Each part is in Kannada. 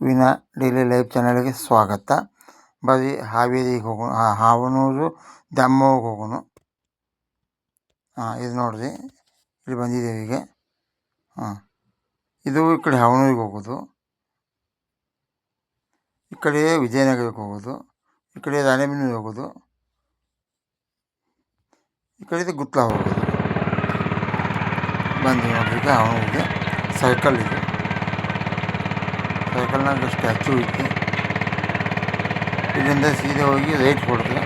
ವಿನಾ ಡೈಲಿ ಲೈಫ್ ಚಾನಲ್ಗೆ ಸ್ವಾಗತ. ಬರೀ ಹಾವೇರಿಗೆ ಹೋಗೋಣ ಹಾವನೂರು ದ್ಯಾಮವ್ವಗೆ ಹೋಗೋಣ. ಹಾಂ, ಇದು ನೋಡಿರಿ, ಇಲ್ಲಿ ಬಂದಿದ್ದೀವಿ ಈಗ ಹಾಂ, ಇದು ಈ ಕಡೆ ಹಾವನೂರಿಗೆ ಹೋಗೋದು. ಈ ಕಡೆ ವಿಜಯನಗರಕ್ಕೆ ಹೋಗೋದು. ಈ ಕಡೆ ರಾಣೆಬೆನ್ನೂರಿಗೆ ಹೋಗೋದು. ಈ ಕಡೆ ಗುತ್ಲ ಹೋಗೋದು. ಬಂದು ನೋಡ್ರಿ ಈಗ ಹಾವನೂರಿಗೆ ಸೈಕಲ್ ಇದೆ. ಸೈಕಲ್ನಾಗ ಸ್ಟ್ಯಾಚು ಐತಿ ಇಲ್ಲಿಂದ ಸೀದಾ ಹೋಗಿ ರೈಟ್ ಕೊಡ್ತೀವಿ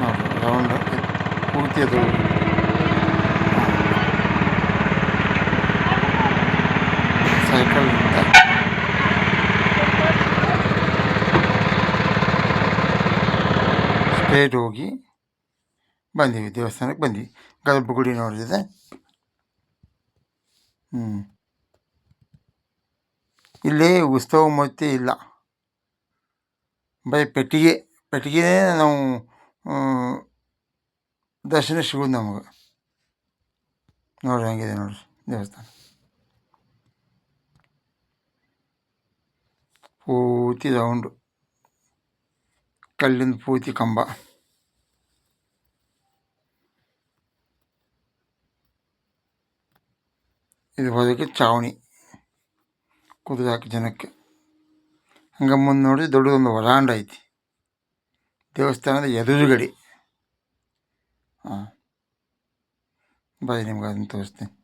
ನೋಡಿರಿ ರೌಂಡ್ ಪೂರ್ತಿ ಅದು ಸೈಕಲ್ ಸ್ಟ್ರೇಟ್ ಹೋಗಿ ಬಂದೀವಿ, ದೇವಸ್ಥಾನಕ್ಕೆ ಬಂದ್ವಿ. ಗರ್ಭಗುಡಿ ನೋಡಿದೆ ಇಲ್ಲಿ ಉತ್ಸವ ಮೂರ್ತಿ ಇಲ್ಲ. ಬರೀ ಪೆಟ್ಟಿಗೆ, ಪೆಟ್ಟಿಗೆನೇ ನಾವು ದರ್ಶನ ಸಿಗೋದು ನಮಗೆ. ನೋಡ್ರಿ ಹಂಗಿದೆ ನೋಡ್ರಿ ದೇವಸ್ಥಾನ. ಪೂರ್ತಿ ರೌಂಡು. ಕಲ್ಲಿನ ಪೂರ್ತಿ ಕಂಬ. ಇದು ಹೋದಕ್ಕೆ ಚಾವಣಿ ಕುದುರಾಕ ಜನಕ್ಕೆ. ಹಂಗೆ ಮುಂದೆ ನೋಡಿ ದೊಡ್ಡದೊಂದು ವರಾಂಡ ಐತಿ. ದೇವಸ್ಥಾನದ ಎದುರುಗಡೆ. ಹಾಂ. ಬಾಯ್ ನಿಮ್ಗೆ ಅದನ್ನು ತೋರಿಸ್ತೀನಿ.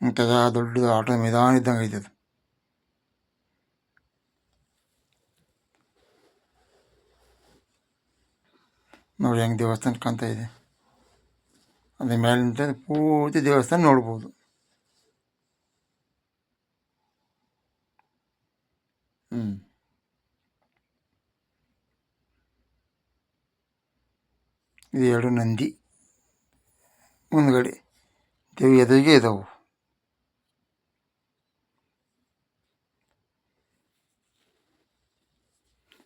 ಇಂಥದ ದೊಡ್ಡ ಆಟೋ ಮೈದಾನ ಇದ್ದಂಗೆ ಐತೆ ನೋಡಿ ಹೆಂಗೆ ದೇವಸ್ಥಾನ ಕಾಣ್ತಾ ಇದೆ. ಅದ್ರ ಮೇಲಿಂದ ಪೂರ್ತಿ ದೇವಸ್ಥಾನ ನೋಡ್ಬೋದು. ಹ್ಞೂ ಇದು ಎರಡು ನಂದಿ. ಮುಂದ್ಗಡೆ ದೇವಿ ಎದುರಿಗೆ ಇದಾವೆ.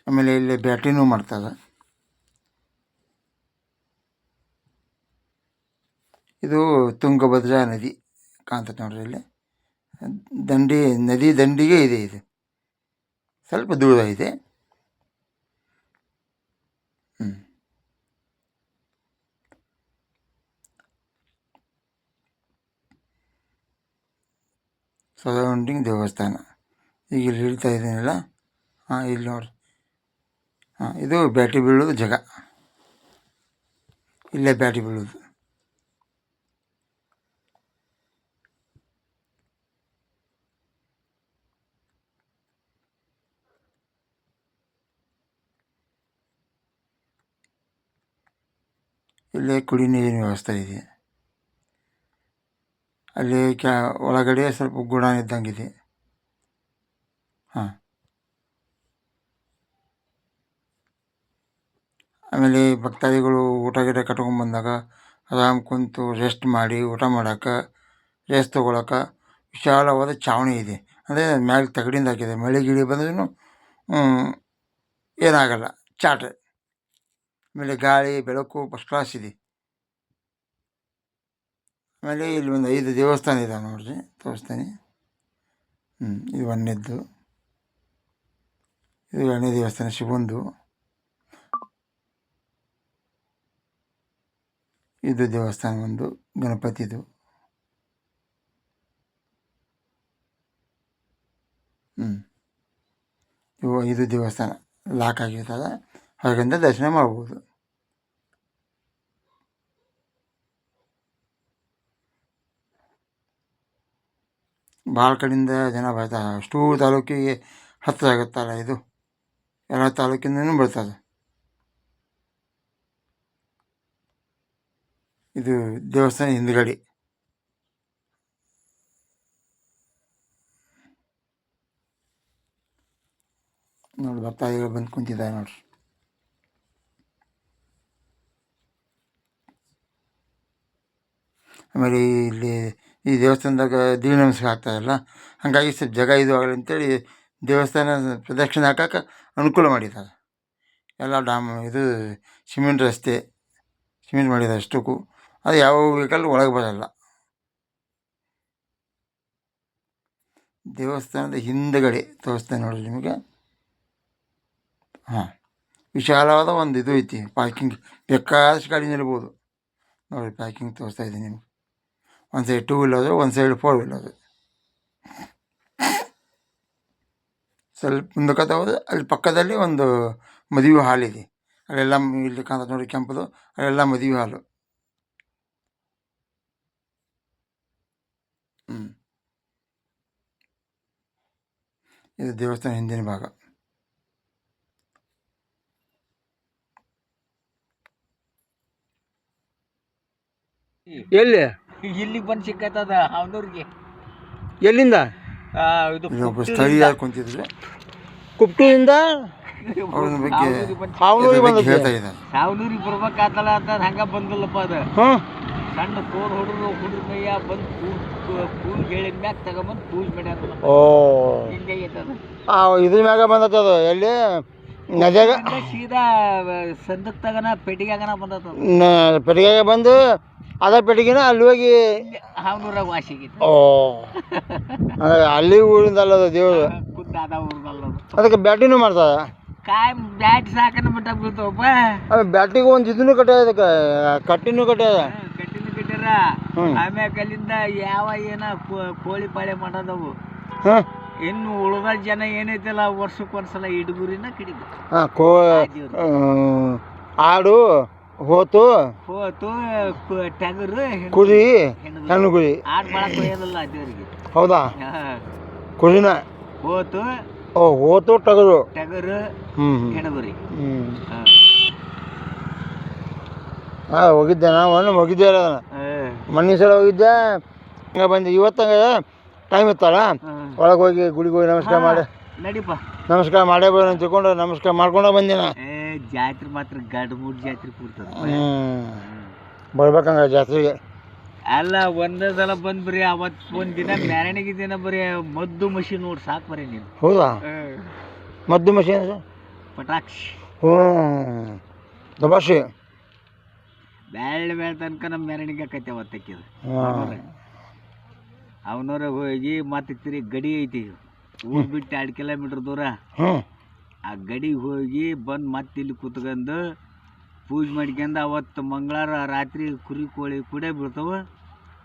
ಆಮೇಲೆ ಇಲ್ಲಿ ಬ್ಯಾಟ್ರಿನೂ ಮಾಡ್ತಾರೆ ಇದು ತುಂಗಭದ್ರಾ ನದಿ ಕಾಣ್ತದೆ ನೋಡ್ರಿ ಇಲ್ಲಿ ದಂಡಿ, ನದಿ ದಂಡಿಗೆ ಇದೆ ಇದು. ಸ್ವಲ್ಪ ದೂರ ಇದೆ. ಹ್ಞೂ ದೇವಸ್ಥಾನ. ಈಗ ಇಲ್ಲಿ ಹೇಳ್ತಾ ಇದ್ದೀನಲ್ಲ? ಹಾಂ, ಇಲ್ಲಿ ನೋಡ್ರಿ. ಹಾಂ, ಇದು ಬ್ಯಾಟಿ ಬೀಳೋದು ಜಾಗ. ಇಲ್ಲೇ ಬ್ಯಾಟಿ ಬೀಳೋದು. ಇಲ್ಲೇ ಕುಡಿ ನೀರಿನ ವ್ಯವಸ್ಥೆ ಇದೆ. ಅಲ್ಲಿ ಕ್ಯಾ, ಒಳಗಡೆ ಸ್ವಲ್ಪ ಗುಡನ್ ಇದ್ದಂಗೆ ಇದೆ ಹಾಂ. ಆಮೇಲೆ ಭಕ್ತಾದಿಗಳು ಊಟ ಗಿಟ ಕಟ್ಕೊಂಡ್ಬಂದಾಗ ಆರಾಮ್ ಕುಂತು ರೆಸ್ಟ್ ಮಾಡಿ, ಊಟ ಮಾಡೋಕೆ ರೆಸ್ಟ್ ತೊಗೊಳಕ್ಕೆ ವಿಶಾಲವಾದ ಚಾವಣಿ ಇದೆ. ಅಂದರೆ ಮ್ಯಾಲೆ ತಗಡಿಂದ ಹಾಕಿದೆ ಮಳೆ ಗಿಳಿ ಬಂದ್ರೂ ಏನಾಗಲ್ಲ. ಚಾಟ. ಆಮೇಲೆ ಗಾಳಿ, ಬೆಳಕು ಫಸ್ಟ್ ಕ್ಲಾಸ್ ಇದೆ ಆಮೇಲೆ ಇಲ್ಲಿ ಒಂದು ಐದು ದೇವಸ್ಥಾನ ಇದಾವೆ ನೋಡಿರಿ, ತೋರಿಸ್ತೀನಿ. ಹ್ಞೂ ಇದು ಒಂದನೇದ್ದು. ಇದು ಎರಡನೇ ದೇವಸ್ಥಾನ, ಶಿವಂದು. ಇದು ದೇವಸ್ಥಾನ ಒಂದು, ಗಣಪತಿದು. ಹ್ಞೂ ಇವು ಇದು ದೇವಸ್ಥಾನ ಲಾಕ್ ಆಗಿರ್ತದೆ ಹೊರಗಿಂದ ದರ್ಶನ ಮಾಡ್ಬೋದು. ಭಾಳ ಕಡೆಯಿಂದ ಜನ ಬರ್ತಾರೆ. ಅಷ್ಟೂ ತಾಲೂಕಿಗೆ ಹತ್ತಿರ ಆಗುತ್ತಲ್ಲ ಇದು? ಎಲ್ಲ ತಾಲೂಕಿಂದನೂ ಬರ್ತಾರೆ ಇದು ದೇವಸ್ಥಾನ ಹಿಂದ್ಗಡೆ. ನೋಡಿ ಭಕ್ತಾದಿಗಳು ಬಂದು ಕುಂತಿದ್ದಾರೆ ನೋಡ್ರಿ. ಆಮೇಲೆ ಇಲ್ಲಿ ಈ ದೇವಸ್ಥಾನದಾಗ ದೀನ ನಮಸ್ಕಾರ ಆಗ್ತಾಯಿಲ್ಲ ಹಾಗಾಗಿ ಸ್ವಲ್ಪ ಜಾಗ ಇದು ಆಗಲಿ ಅಂತೇಳಿ ದೇವಸ್ಥಾನ ಪ್ರದಕ್ಷಿಣೆ ಹಾಕಕ್ಕೆ ಅನುಕೂಲ ಮಾಡಿದ್ದಾರೆ. ಎಲ್ಲ ಡಾಮ್ ಇದು ಸಿಮೆಂಟ್ ರಸ್ತೆ, ಸಿಮೆಂಟ್ ಮಾಡಿದ ಅಷ್ಟಕ್ಕೂ. ಅದು ಯಾವ ವೆಹಿಕಲ್ ಒಳಗೆ ಬರೋಲ್ಲ. ದೇವಸ್ಥಾನದ ಹಿಂದುಗಡೆ ತೋರಿಸ್ತೇನೆ ನೋಡಿರಿ ನಿಮಗೆ. ಹಾಂ, ವಿಶಾಲವಾದ ಒಂದು ಇದು ಐತಿ, ಪಾರ್ಕಿಂಗ್, ಬೇಕಾದಷ್ಟು ಗಾಡಿ ನಿಲ್ಬೋದು. ನೋಡಿ ಪಾರ್ಕಿಂಗ್ ತೋರಿಸ್ತಾ ಇದ್ದೀನಿ ನಿಮ್ಗೆ. ಒಂದು ಸೈಡ್ ಟೂ ವೀಲರು ಒಂದು ಸೈಡ್ ಫೋರ್ ವೀಲರು ಸ್ವಲ್ಪ ಮುಂದಕ್ಕೆ ಹೋದ್ರೆ ಅಲ್ಲಿ ಪಕ್ಕದಲ್ಲಿ ಒಂದು ಮದುವೆ ಹಾಲ್ ಇದೆ. ಅಲ್ಲೆಲ್ಲ ಇಲ್ಲಿ ಕಾಣ್ತದೆ ನೋಡಿ ಕೆಂಪದು, ಅಲ್ಲೆಲ್ಲ ಮದುವೆ ಹಾಲು ಹ್ಞೂ ಇದು ದೇವಸ್ಥಾನ ಹಿಂದಿನ ಭಾಗ. ಎಲ್ಲಿ? ಇಲ್ಲಿಗೆ ಬಂದು ಸಿಕ್ಕತ್ತದ ಅವನೂರಿಗೆ? ಎಲ್ಲಿಂದ? ಇದು ಇಲ್ಲೊಬ್ಬ ಸ್ಥಳೀಯ ಕುಂತಿದ್ರೆ? ಕುಪ್ಟೂರಿಂದ? ಅವ್ರ ಬಗ್ಗೆ ಹಾವನೂರಿಗೆ ಇದ್ರ ಬಗ್ಗೆ ಬಂದದ್ದು. ಹೇಳ್ತಾ ಇದ್ದಾರೆ ಸಾವನೂರಿಗೆ ಬರ್ಬೇಕಾತಲ್ಲ ಅಂತ ಹಂಗ ಬಂದಿಲ್ಲಪ್ಪ ಅದು. ಹಾಂ. ಸಣ್ಣ ತೋರ್ ಹುಡುಗರು ಹುಡುಗ ಮೈಯ ಬಂದು ಕೂಲ್ ಪೂಜ್ ಹೇಳಿದ ಮ್ಯಾಗ ತಗೊಂಬಂದು ಪೂಜ್ ಮಾಡ್ಯಾರ ಓ. ಹಿಂಗೆ ಆ, ಇದ್ರ ಮ್ಯಾಗ ಬಂದತ್ತ ಅದು. ಎಲ್ಲಿ? ನದಿಯಾಗ ಸೀದಾ ಸಂದಕ್ ತಗನ ಪೆಟ್ಟಿಗೆಗನ ಬಂದದ ನ- ಪೆಟ್ಟಿಗೆಗೆ ಬಂದು ಅದ ಪೆಟ್ಟಿಗೆನ ಅಲ್ಲಿ ಹೋಗಿ ಹಾವನೂರಾಗ ವಾಸಿಗಿತ್ತು ಓ. ಅಂದ್ರೆ ಅಲ್ಲಿ ಊರಿಂದ ಅಲ್ಲದ ದೇವರು ಖುದ್ದ ಅದ ಊರ್ದಲ್ಲ ಅದಕ್ಕೆ ಬ್ಯಾಟಿನೂ ಮಾಡ್ತದ? ಕಾಯಿ ಬ್ಯಾಟ್ ಸಾಕನ ಬಿಟ್ಟ ಬೀಳ್ತಾವಪ್ಪ. ಆಮೇಲೆ ಬ್ಯಾಟಿಗೆ ಒಂದು ಇದನ್ನು ಕಟ್ಟ್ಯಾದ ಅದಕ್ಕೆ ಕಟ್ಟಿನೂ ಕಟ್ಟ್ಯಾದ? ಕಟ್ಟಿನ ಕಟ್ಟ್ಯಾರ. ಹ್ಮ್. ಅಲ್ಲಿಂದ ಯಾವ ಏನ ಕೋ- ಕೋಳಿ ಪಾಳೆ ಮಾಡೋದವು. ಹಾಂ. ಇನ್ನು ಉಳಿದ ಜನ ಏನೈತಲ್ಲ ವರ್ಷಕ್ಕೆ ಒಂದ್ಸಲ ಇಡುಗುರಿನ ಕಿಡಿ ಹಾಂ ಕೋ ಆ, ಆಡು. ಹೋತು? ಹೋತು ಟಗರು ಹೆಣ್ಣು- ಕುರಿ ಹೆಣ್ಣು ಹೆಣ್ಣು ಕುರಿ. ಆಡ್ ಬಾಳ ಕೊಯ್ಯೋದಲ್ಲ ದೇವ್ರಿಗೆ. ಹೌದಾ? ಹಾ. ಕುರಿನ? ಹೋತು. ಓ ಹೋತು ಟಗರು. ಟಗರು ಹ್ಞೂ ಹ್ಞೂ ಹೆಣಗುರಿ ಹ್ಞೂ ಹಾಂ. ಹೋಗಿದ್ದೆ ನಾವು ಹೋಗಿದ್ದೆ ಅದನ್ನ ಹಾ. ಮೊನ್ನೆ ಸಲ ಹೋಗಿದ್ದೆ. ಹಂಗೆ ಬಂದೆ. ಇವತ್ತಂಗೆ ಟೈಮ್ ಇತ್ತಲ್ಲ. ಒಳಗೆ ಹೋಗಿ ಗುಡಿಗೆ ಹೋಗಿ ನಮಸ್ಕಾರ ಮಾಡಿ ನಡಿಪ. ನಮಸ್ಕಾರ ಮಾಡೇ ಬರೋಣ ಅಂತ ತಿಳ್ಕೊಂಡು ನಮಸ್ಕಾರ ಮಾಡ್ಕೊಂಡೇ ಬಂದೆ ನಾ ಏ ಜಾತ್ರೆ ಮಾತ್ರ ಗಡ್ ಮೂಡ್ ಜಾತ್ರೆ ಕೂರ್ತದ ಬರ್ಬೇಕಂಗ ಜಾತ್ರೆಗೆ. ಅಲ್ಲ ಒಂದೇ ಸಲ ಬಂದ್ ಬರೀ ಅವತ್ ಒಂದ್ ದಿನ ಮ್ಯಾರಣಿಗೆ ದಿನ ಬರೀ ಮದ್ದು ಮಷಿನ್ ನೋಡಿ ಸಾಕು ಬರೀ ನೀನು. ಹೌದಾ? ಮದ್ದು ಮಷಿನ್ ಪಟಾಕ್ಷಿ. ಹ್ಞೂ ದಬಾಶಿ ಬೆಳ್ಳ ಬೆಳ್ಳ ತನಕ ನಮ್ಮ ಮೆರವಣಿಗೆ ಆಕೈತೆ ಅವತ್ತಕ್ಕಿದ ಅವನವ್ರಿಗೆ ಅವನವ್ರ. ಹೋಗಿ ಮತ್ತೆ ತಿರುಗಿ ಗಡಿ ಐತಿ ಊರ್ ಬಿಟ್ಟು ಎರಡು ಕಿಲೋಮೀಟರ್ ದೂರ. ಆ ಗಡಿಗೆ ಹೋಗಿ ಬಂದು ಮತ್ತೆ ಇಲ್ಲಿ ಕುತ್ಕೊಂಡು ಪೂಜೆ ಮಾಡ್ಕೊಂಡು ಅವತ್ತು ಮಂಗಳವಾರ ರಾತ್ರಿ ಕುರಿ ಕೋಳಿ ಕೂಡ ಬೀಳ್ತಾವ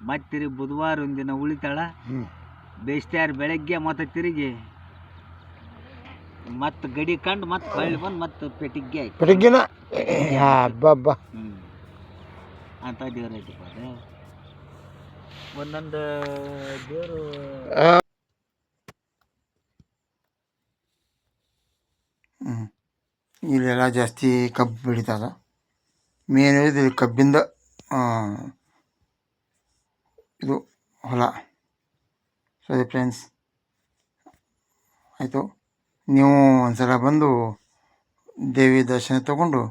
ಮತ್ತೆ ತಿರುಗಿ ಬುಧವಾರ ಒಂದಿನ ಉಳಿತಾಳ. ಬೇಸ್ತಾರ ಬೇಸ್ತ್ಯಾರ ಬೆಳಗ್ಗೆ ಮತ್ತೆ ತಿರುಗಿ ಮತ್ತೆ ಗಡಿ ಕಂಡು ಮತ್ತೆ ಹೊಳ್ಳಿ ಬಂದು ಮತ್ತೆ ಪೆಟ್ಟಿಗೆ ಆಯ್ತು. ಹಬ್ಬ ಹ್ಞೂ ಅಂತ ದೇವ್ರ ಐತಪ್ಪ ಅದು ಒಂದೊಂದು ದೇವರು ಇಲ್ಲೆಲ್ಲ ಜಾಸ್ತಿ ಕಬ್ಬು ಬೆಳೀತದ. ಮೇನ್ ಇದು ಕಬ್ಬಿಂದ ಇದು ಹೊಲ. ಸರಿ ಫ್ರೆಂಡ್ಸ್ ಆಯಿತು. ನೀವು ಒಂದು ಸಲ ಬಂದು ದೇವಿ ದರ್ಶನ ತಗೊಂಡು